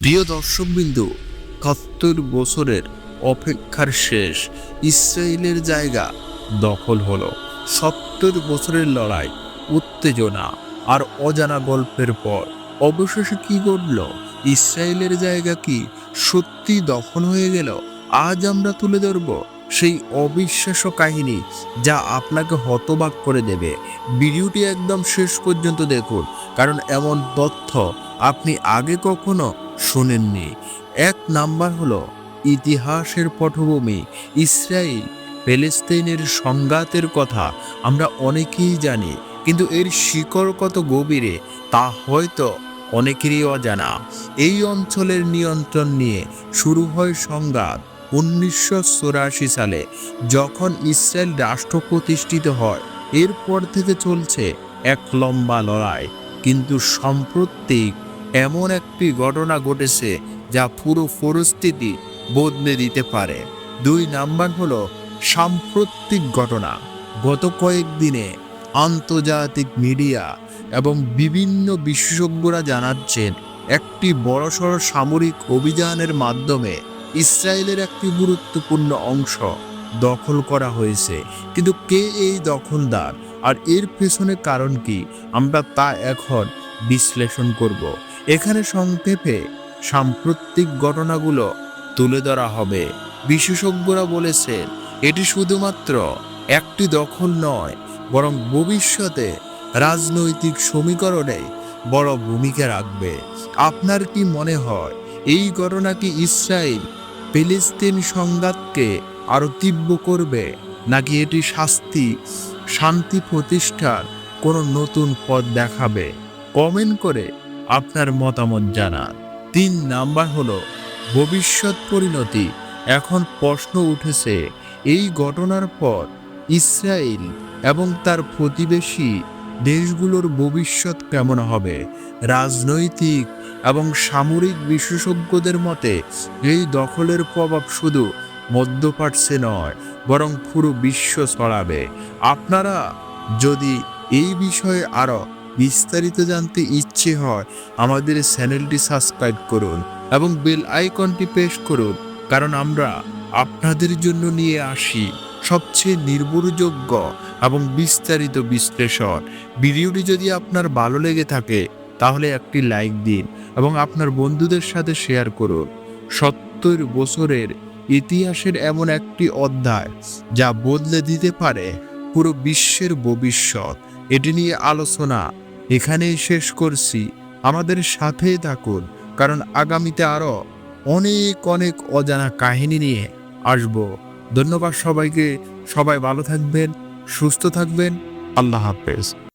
প্রিয় দর্শকবিন্দু একাত্তর বছরের অপেক্ষার শেষ ইসরায়েলের জায়গা দখল হলো। সত্তর বছরের লড়াই, উত্তেজনা আর অজানা গল্পের পর অবশেষে কি ঘটল? ইসরায়েলের জায়গা কি সত্যি দখল হয়ে গেল? আজ আমরা তুলে ধরব সেই অবিশ্বাস্য কাহিনী যা আপনাকে হতবাক করে দেবে। ভিডিওটি একদম শেষ পর্যন্ত দেখুন, কারণ এমন তথ্য আপনি আগে কখনো শোনেননি। এক নাম্বার হলো, ইতিহাসের পটভূমি, ইসরায়েল প্যালেস্তাইনের সংঘাতের কথা আমরা অনেকেই জানি, কিন্তু এর শিকড় কত গভীরে, তা হয়তো অনেকেরই অজানা। এই অঞ্চলের নিয়ন্ত্রণ নিয়ে শুরু হয় সংঘাত উনিশশো সালে, যখন ইসরায়েল রাষ্ট্র প্রতিষ্ঠিত হয়। এরপর থেকে চলছে এক লম্বা লড়াই, কিন্তু সাম্প্রতিক এমন একটি ঘটনা ঘটেছে যা পুরো পরিস্থিতি বদলে দিতে পারে। দুই নাম্বার হলো সাম্প্রতিক ঘটনা। গত কয়েকদিনে আন্তর্জাতিক মিডিয়া এবং বিভিন্ন বিশেষজ্ঞরা জানাচ্ছেন, একটি বড়সড় সামরিক অভিযানের মাধ্যমে ইসরায়েলের একটি গুরুত্বপূর্ণ অংশ দখল করা হয়েছে। কিন্তু কে এই দখলদার? আর এর পেছনে কারণ কি? আমরা তা এখন বিশ্লেষণ করব। এখানে সংক্ষেপে সাম্প্রতিক ঘটনাগুলো তুলে ধরা হবে। বিশেষজ্ঞরা বলেছেন, এটি শুধুমাত্র একটি দখল নয়, বরং ভবিষ্যতে রাজনৈতিক সমীকরণে বড় ভূমিকা রাখবে। আপনার কি মনে হয়, এই ঘটনা কি ইসরায়েল ফিলিস্তিন সংঘাতকে আরও তীব্র করবে, নাকি এটি শাস্তি, শান্তি প্রতিষ্ঠার কোনো নতুন পথ দেখাবে? কমেন্ট করে আপনার মতামত জানান। তিন নাম্বার হলো, ভবিষ্যৎ পরিণতি। এখন প্রশ্ন উঠেছে, এই ঘটনার পর ইসরায়েল এবং তার প্রতিবেশী দেশগুলোর ভবিষ্যৎ কেমন হবে? রাজনৈতিক এবং সামরিক বিশেষজ্ঞদের মতে, এই দখলের প্রভাব শুধু মধ্যপ্রাচ্যে নয়, বরং পুরো বিশ্ব ছড়াবে। আপনারা যদি এই বিষয়ে আরও বিস্তারিত জানতে ইচ্ছে হয়, আমাদের চ্যানেলটি সাবস্ক্রাইব করুন এবং বেল আইকনটি প্রেস করুন, কারণ আমরা আপনাদের জন্য নিয়ে আসি সবচেয়ে নির্ভরযোগ্য এবং বিস্তারিত বিশ্লেষণ। ভিডিওটি যদি আপনার ভালো লেগে থাকে, তাহলে একটি লাইক দিন এবং আপনার বন্ধুদের সাথে শেয়ার করুন। সত্তর বছরের ইতিহাসের এমন একটি অধ্যায় যা বদলে দিতে পারে পুরো বিশ্বের ভবিষ্যৎ, এটি নিয়ে আলোচনা এখানেই শেষ করছি। আমাদের সাথে থাকুন, কারণ আগামীতে আরও অনেক অনেক অজানা কাহিনী নিয়ে আসব। ধন্যবাদ সবাইকে। সবাই ভালো থাকবেন, সুস্থ থাকবেন। আল্লাহ হাফেজ।